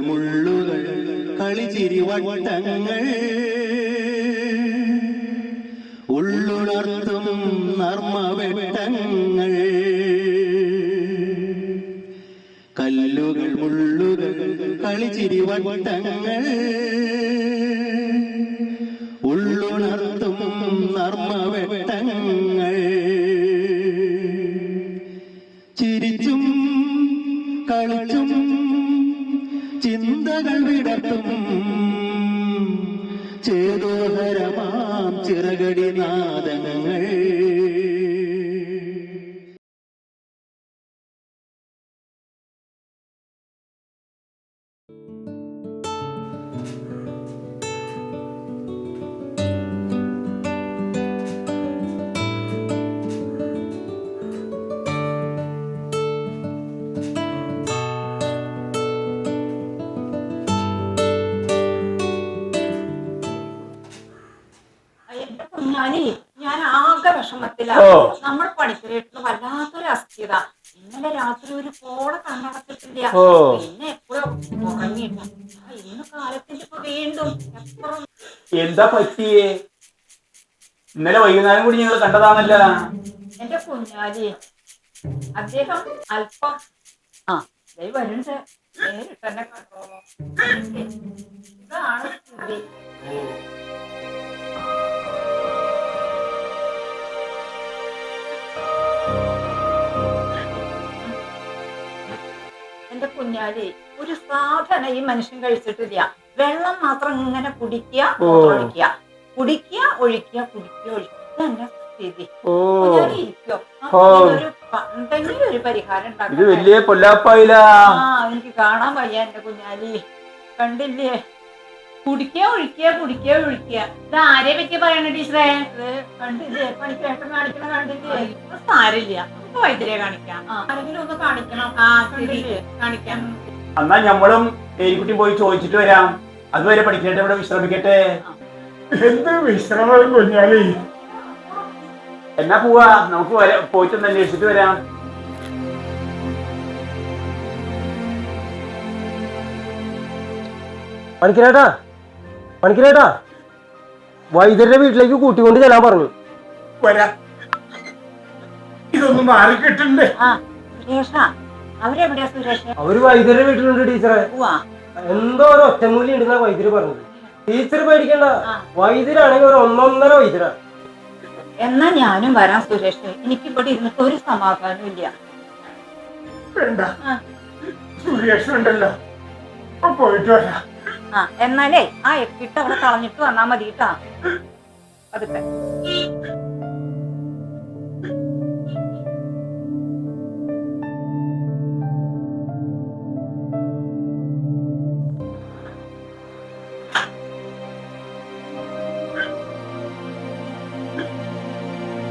മുള്ളുകൾ കളിച്ചിരി വട്ടങ്ങൾ. ഉള്ളുണർത്തും നർമ്മവെട്ടങ്ങൾ. കല്ലുകൾ മുള്ളുകൾ കളിച്ചിരി ചേതോഹരമാം ചിറകടി നാദങ്ങൾ. കുഞ്ഞാലി ഞാൻ ആകെ വിഷമത്തിലാ. നമ്മൾ നമ്മുടെ പണിക്കരേട്ടിന് വല്ലാത്തൊരു അസ്ഥിത ഇന്നലെ രാത്രി ഒരു പോള കണ്ണടച്ചിട്ടില്ല. പിന്നെ എപ്പോഴും ഉറങ്ങിയില്ല ഇന്ന് കാലത്തിന്റെ ഇപ്പൊ വീണ്ടും എപ്പോഴും എന്താ പറ്റിയേ? ഇന്നലെ വൈകുന്നേരം കൂടി ഞങ്ങൾ കണ്ടതാണല്ലോ. എന്റെ കുഞ്ഞാലി അദ്ദേഹം അല്പം ആ. വരുന്നുണ്ട് നേരിട്ട് തന്നെ കണ്ടോളൂ. ഇതാണ് സ്ഥിതി കുഞ്ഞാലി ഒരു സാധന ഈ മനുഷ്യൻ കഴിച്ചിട്ടില്ല. വെള്ളം മാത്രം ഇങ്ങനെ കുടിക്കുക. ഒഴിക്കുക കുടിക്കുക. ഒഴിക്കുക കുടിക്കുക ഒഴിക്കുക. ഇതന്നെ സ്ഥിതി. എന്തെങ്കിലും ഒരു പരിഹാരം ഇത് ഉണ്ടാക്കാം വലിയ പൊല്ലാപ്പായില്ല. ആ എനിക്ക് കാണാൻ വയ്യ എന്റെ കുഞ്ഞാലി. കണ്ടില്ലേ? കുടിക്കുക ഒഴിക്കുക കുടിക്കുക ഒഴിക്കുക. ഇത് ആരെ പറ്റി പറയണ ടീച്ചറെ? കണ്ടില്ലേ? പണിക്കേട്ടൻ കാണിക്കണ കണ്ടില്ലേ? സാരില്ല വൈദ്യരെ കാണിക്കാം. ആരെങ്കിലും ഒന്ന് കാണിക്കണം? ആ കാണിക്കാം. എന്നാ ഞമ്മളും എരിക്കുട്ടി പോയി ചോദിച്ചിട്ട് വരാം. അതുവരെ പഠിക്കട്ടെ ഇവിടെ വിശ്രമിക്കട്ടെ. എന്ത് വിശ്രമം കുഞ്ഞാലി? എന്നാ പോവാ. നമുക്ക് പോയിട്ട് പോയിട്ടൊന്ന് അന്വേഷിച്ചിട്ട് വരാം. പണിക്കരേട്ടാ പണിക്കരേട്ടാ വൈദ്യരുടെ വീട്ടിലേക്ക് കൂട്ടിക്കൊണ്ട് ചെല്ലാൻ പറഞ്ഞു. വരാ. ഇതൊന്ന് മാറി കിട്ടണ്ടേ ആ സുരേഷ അവരെവിടെയാ സുരേഷ്? അവർ വൈദ്യരെ വീട്ടിലുണ്ട് ടീച്ചറെ. പോവാ എന്തോ ഒരു ഒറ്റമൂലി ഇടുന്ന വൈദ്യര് പറഞ്ഞത്. ടീച്ചർ പേടിക്കണ്ട. വൈദ്യരാണെങ്കിൽ ഒരു ഒന്നൊന്നര വൈദ്യരാ. എന്നാ ഞാനും വരാം സുരേഷ്. എനിക്ക് ഇവിടെ ഇരുന്നിട്ട് ഒരു സമാധാനം ഇല്ല. വേണ്ട. സുരേഷ് ഉണ്ടല്ലോ. അപ്പൊ പോയിട്ട് വരാം. ആ എന്നാലേ ആ എട്ടിട്ട് അവിടെ കളഞ്ഞിട്ട് വന്നാ മതി കേട്ടാ അതൊക്കെ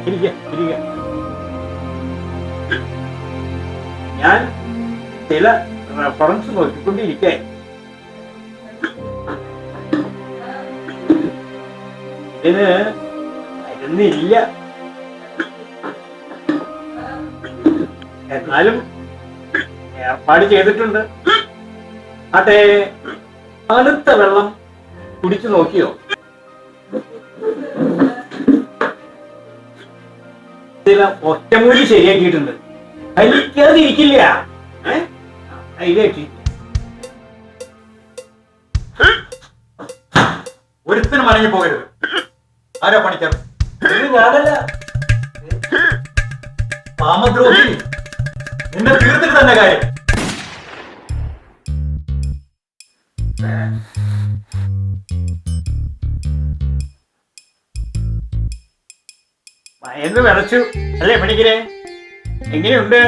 ഇരിക്ക ഇരിക്ക ഞാൻ ചില റെഫറൻസ് നോക്കിക്കൊണ്ടിരിക്കേ. ഇതിന് മരുന്നില്ല. എന്നാലും ഏർപ്പാട് ചെയ്തിട്ടുണ്ട്. അതെ തണുത്ത വെള്ളം കുടിച്ചു നോക്കിയോ? ഒറ്റമൂലി ശരിയാക്കിയിട്ടുണ്ട്. വലിക്കാതിരിക്കില്ല ഇരിക്കില്ല. അതിലേക്ക് ഒരുത്തിനും മടങ്ങി പോകരുത്. ആരാ പണിക്കാർ? ഞാനല്ല. കാമദ്രോഹി നിന്നെ തീർത്തിട്ട് തന്നെ കാര്യം. ഭയന്ന് വിറച്ചു. അല്ലേ പണിക്കരെ? എങ്ങനെയുണ്ട്?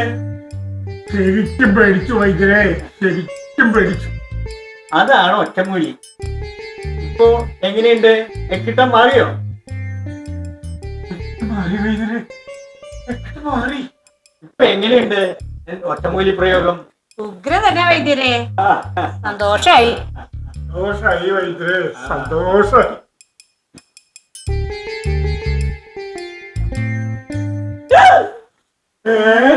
ശരിക്കും പേടിച്ചു വൈദ്യരെ ശരിക്കും പേടിച്ചു. അതാണ് ഒറ്റമൂലി. ഇപ്പോ എങ്ങനെയുണ്ട്? എക്കിട്ടം മാറിയോ? മാറി വൈദ്യരെ? എത്ര മാറി? ഇപ്പൊ എങ്ങനെയുണ്ട്? ഒറ്റമൂലി പ്രയോഗം? ഉഗ്ര തന്നെ വൈദ്യരെ. സന്തോഷായി. സന്തോഷായി വൈദ്യരെ സന്തോഷായി. Uh...